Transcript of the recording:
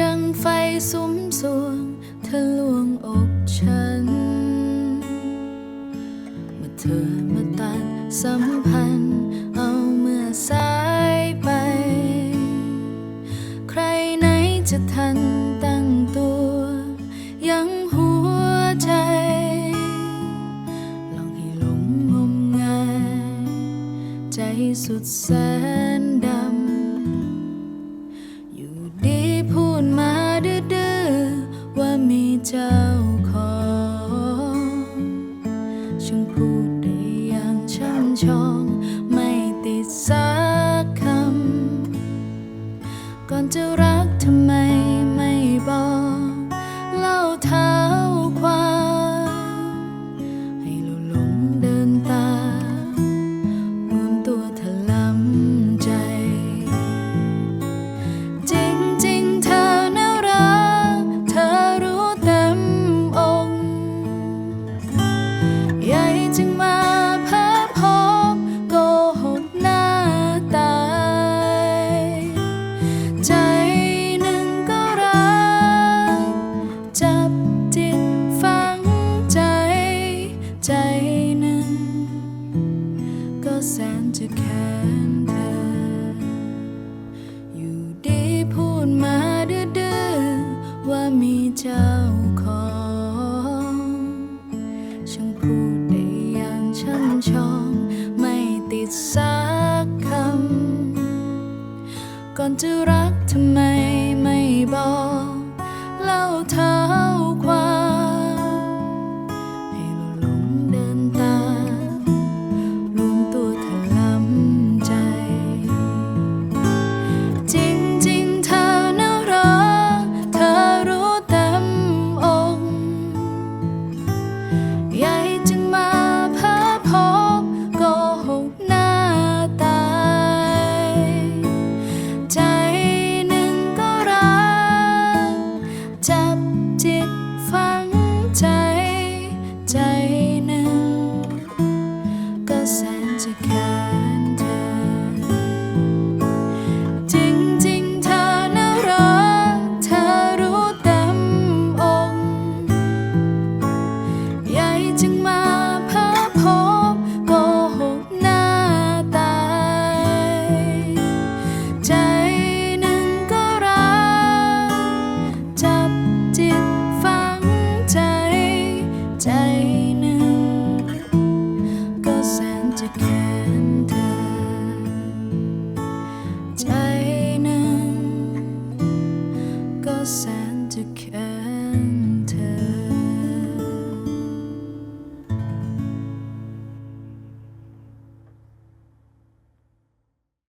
ดังไฟสุมสวงทะลวงอกฉัน เมื่อเธอมาตัดสัมพันธ์ เอาเมื่อสายไป ใครไหนจะทันตั้งตัว ยังหัวใจ ลองให้หลงงมงาย ใจสุดแสน 멈춰 ใจนั้น ก็แสนจะแค้นเธอ อยู่ดีพูดมาดื้อๆว่ามีเจ้าของฉันพูดได้อย่างช่ำชอง ไม่ติดสักคำ ก่อนจะรักทำไมไม่บอก เล่าเธอ say